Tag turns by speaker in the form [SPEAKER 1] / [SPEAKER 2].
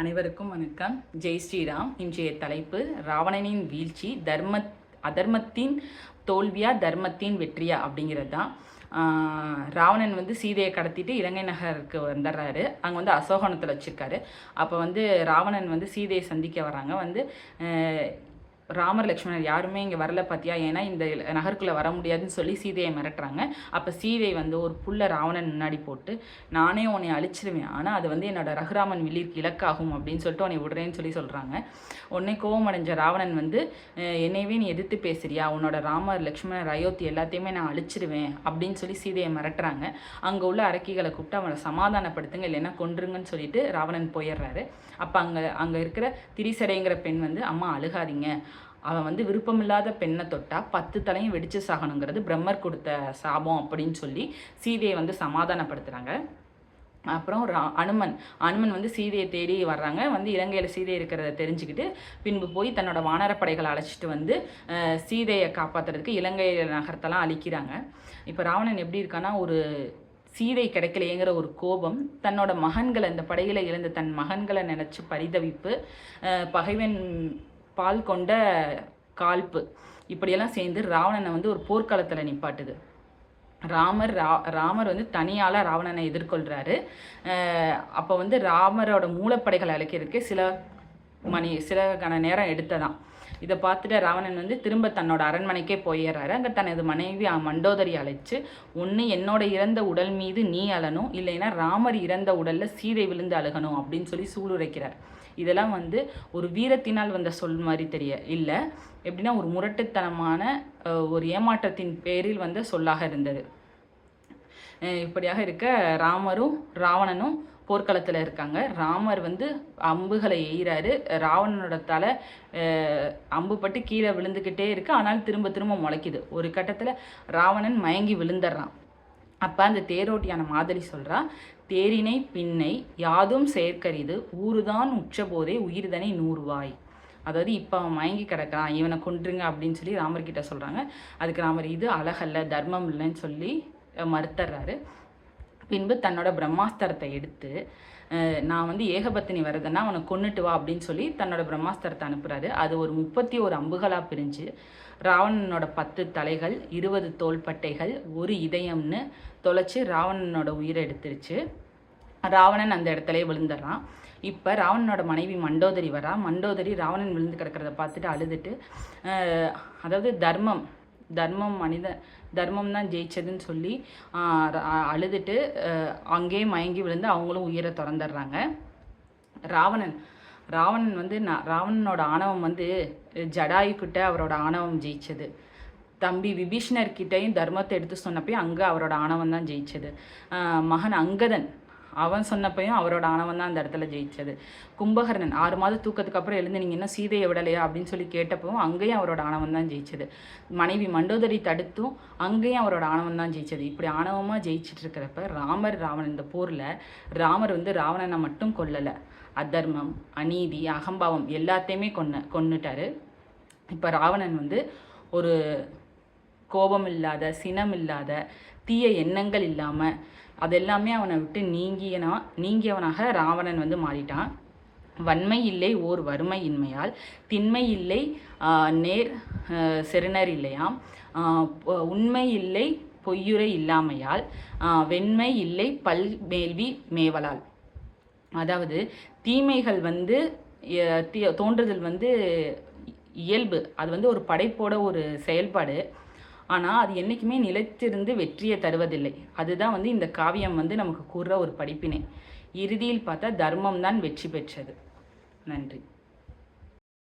[SPEAKER 1] அனைவருக்கும் வணக்கம். ஜெய் ஸ்ரீராம். இன்றைய தலைப்பு ராவணனின் வீழ்ச்சி தர்ம அதர்மத்தின் தோல்வியா தர்மத்தின் வெற்றியா அப்படிங்கிறது தான் ராவணன் வந்து சீதையை கடத்திட்டு இலங்கை நகருக்கு வந்துடுறாரு. அங்கே வந்து அசோகனத்தில் வச்சிருக்காரு. அப்போ வந்து ராவணன் வந்து சீதையை சந்திக்க வராங்க வந்து ராமர் லக்ஷ்மணர் யாருமே இங்கே வரல பார்த்தியா ஏன்னா இந்த நகருக்குள்ளே வர முடியாதுன்னு சொல்லி சீதையை மிரட்டுறாங்க. அப்போ சீதை வந்து ஒரு புல்ல ராவணன் முன்னாடி போட்டு நானே உன்னை அழிச்சிருவேன். ஆனால் அது வந்து என்னோட ரகுராமன் வில்லிற்கு இலக்காகும் அப்படின்னு சொல்லிட்டு உன்னை விடுறேன்னு சொல்லி சொல்கிறாங்க உடனே கோவம் அடைஞ்ச ராவணன் வந்து என்னையவே நீ எதிர்த்து பேசுறியா? உன்னோட ராமர் லக்ஷ்மணர் அயோத்தி எல்லாத்தையுமே நான் அழிச்சிருவேன் அப்படின்னு சொல்லி சீதையை மிரட்டுறாங்க. அங்கே உள்ள அரக்கிகளை கூப்பிட்டு அவனை சமாதானப்படுத்துங்க இல்லைன்னா கொன்றுங்கன்னு சொல்லிட்டு ராவணன் போயிடுறாரு. அப்போ அங்கே அங்கே இருக்கிற திரிசடைங்கிற பெண் வந்து அம்மா அழுகாதீங்க. அவன் வந்து விருப்பமில்லாத பெண்ணை தொட்டா பத்து தலையும் வெடிச்சு சாகணுங்கிறது பிரம்மர் கொடுத்த சாபம் அப்படின்னு சொல்லி சீதையை வந்து சமாதானப்படுத்துகிறாங்க அப்புறம் ரா அனுமன் அனுமன் வந்து சீதையை தேடி வர்றாங்க. வந்து இலங்கையில் சீதை இருக்கிறத தெரிஞ்சுக்கிட்டு பின்பு போய் தன்னோட வானரப்படைகளை அழைச்சிட்டு வந்து சீதையை காப்பாற்றுறதுக்கு இலங்கை நகரத்தெல்லாம் அழிக்கிறாங்க. இப்போ ராவணன் எப்படி இருக்கான்னா ஒரு சீதை கிடைக்கலையேங்கிற ஒரு கோபம் தன்னோட மகன்களை இந்த படையில் இழந்த தன் மகன்களை நினச்சி பரிதவிப்பு பகைவன் பால் கொண்ட கால்ப்பு இப்படியெல்லாம் சேர்ந்து ராவணனை வந்து ஒரு போர்க்களத்தில் நிப்பாட்டுது. ராமர் ரா ராமர் வந்து தனியால ராவணனை எதிர்கொள்கிறாரு அப்போ வந்து ராமரோட மூலப்படைகளை அழைக்கிறதுக்கு சில மணி சில கண நேரம் எடுத்ததாம். இதை பார்த்துட்டு ராவணன் வந்து திரும்ப தன்னோட அரண்மனைக்கே போயிடுறாரு. அங்கே தனது மனைவி மண்டோதரி அழைச்சு ஒன்று என்னோட இறந்த உடல் மீது நீ அழணும் இல்லைன்னா ராமர் இறந்த உடலில் சீதை விழுந்து அழுகணும் அப்படின்னு சொல்லி சூளுரைக்கிறார். இதெல்லாம் வந்து ஒரு வீரத்தினால் வந்த சொல் மாதிரி தெரிய இல்லை எப்படின்னா ஒரு முரட்டுத்தனமான ஒரு ஏமாற்றத்தின் பேரில் வந்த சொல்லாக இருந்தது. இப்படியாக இருக்க ராமரும் ராவணனும் போர்க்களத்தில் இருக்காங்க. ராமர் வந்து அம்புகளை எய்கிறாரு ராவணனோட தலை அம்பு பட்டு கீழே விழுந்துக்கிட்டே இருக்கு. ஆனால் திரும்ப திரும்ப முளைக்குது. ஒரு கட்டத்தில் ராவணன் மயங்கி விழுந்துடுறான் அப்போ அந்த தேரோட்டியான மாதிரி சொல்கிறா தேரினை பின்னை யாதும் செயற்கரிது. ஊருதான் உச்சபோதே உயிர்தனை நூறுவாய். அதாவது இப்போ அவன் மயங்கி கிடக்கிறான். இவனை கொன்றுங்க அப்படின்னு சொல்லி ராமர்கிட்ட சொல்கிறாங்க அதுக்கு ராமர் இது அழகல்ல தர்மம் இல்லைன்னு சொல்லி மறுத்துறாரு பின்பு தன்னோட பிரம்மாஸ்திரத்தை எடுத்து நான் வந்து ஏகபத்தினி வரதுன்னா அவனை கொண்டுட்டு வா அப்படின்னு சொல்லி தன்னோட பிரம்மாஸ்திரத்தை அனுப்புறாரு. அது ஒரு முப்பத்தி ஒரு அம்புகளாக பிரிஞ்சு ராவணனோட பத்து தலைகள் இருபது தோள்பட்டைகள் ஒரு இதயம்னு தொலைச்சி ராவணனோட உயிரை எடுத்துருச்சு. ராவணன் அந்த இடத்துல விழுந்துடுறான் இப்போ ராவணனோட மனைவி மண்டோதரி வரா. மண்டோதரி ராவணன் விழுந்து கிடக்கிறத பார்த்துட்டு அழுதுட்டு அதாவது தர்மம் தர்மம் மனித தர்மம் தான் ஜெயிச்சதுன்னு சொல்லி அழுதுட்டு அங்கேயே மயங்கி விழுந்து அவங்களும் உயிரை திறந்துடுறாங்க. ராவணன் ராவணன் வந்து நான் ராவணனோட ஆணவம் வந்து ஜடாயுக்கிட்ட அவரோட ஆணவம் ஜெயிச்சது. தம்பி விபீஷ்ணர்கிட்டையும் தர்மத்தை எடுத்து சொன்னப்பயும் அங்கே அவரோட ஆணவம் தான் ஜெயிச்சது. மகன் அங்கதன் அவன் சொன்னப்பையும் அவரோட ஆணவம் தான் அந்த இடத்துல ஜெயிச்சது. கும்பகர்ணன் ஆறு மாத தூக்கத்துக்கு அப்புறம் எழுந்து நீங்கள் இன்னும் சீதையை விடலையா அப்படின்னு சொல்லி கேட்டப்பவும் அங்கேயும் அவரோட ஆணவம் தான் ஜெயிச்சது. மனைவி மண்டோதரி தடுத்தும் அங்கேயும் அவரோட ஆணவம் தான் ஜெயிச்சது. இப்படி ஆணவமாக ஜெயிச்சிட்டு இருக்கிறப்ப ராமர் ராவணன் இந்த போரில் ராமர் வந்து ராவணனை மட்டும் கொல்லலை. அதர்மம் அநீதி அகம்பாவம் எல்லாத்தையுமே கொன்ன கொன்னுட்டாரு. இப்போ ராவணன் வந்து ஒரு கோபம் இல்லாத சினம் இல்லாத தீய எண்ணங்கள் இல்லாமல் அதெல்லாமே அவனை விட்டு நீங்கியனா நீங்கியவனாக ராவணன் வந்து மாறிட்டான். வன்மை இல்லை ஓர் வறுமை இன்மையால். திண்மை இல்லை நேர் செருணர் இல்லையாம். உண்மை இல்லை பொய்யுரை இல்லாமையால். வெண்மை இல்லை பல் மேல்வி மேவலால். அதாவது தீமைகள் வந்து தீ- தோன்றுதல் வந்து இயல்பு. அது வந்து ஒரு படைப்போட ஒரு செயல்பாடு. ஆனால் அது என்றைக்குமே நிலைத்திருந்து வெற்றியை தருவதில்லை. அதுதான் வந்து இந்த காவியம் வந்து நமக்கு கூறுற ஒரு படிப்பினை. இறுதியில் பார்த்தா தர்மம் தான் வெற்றி பெற்றது. நன்றி.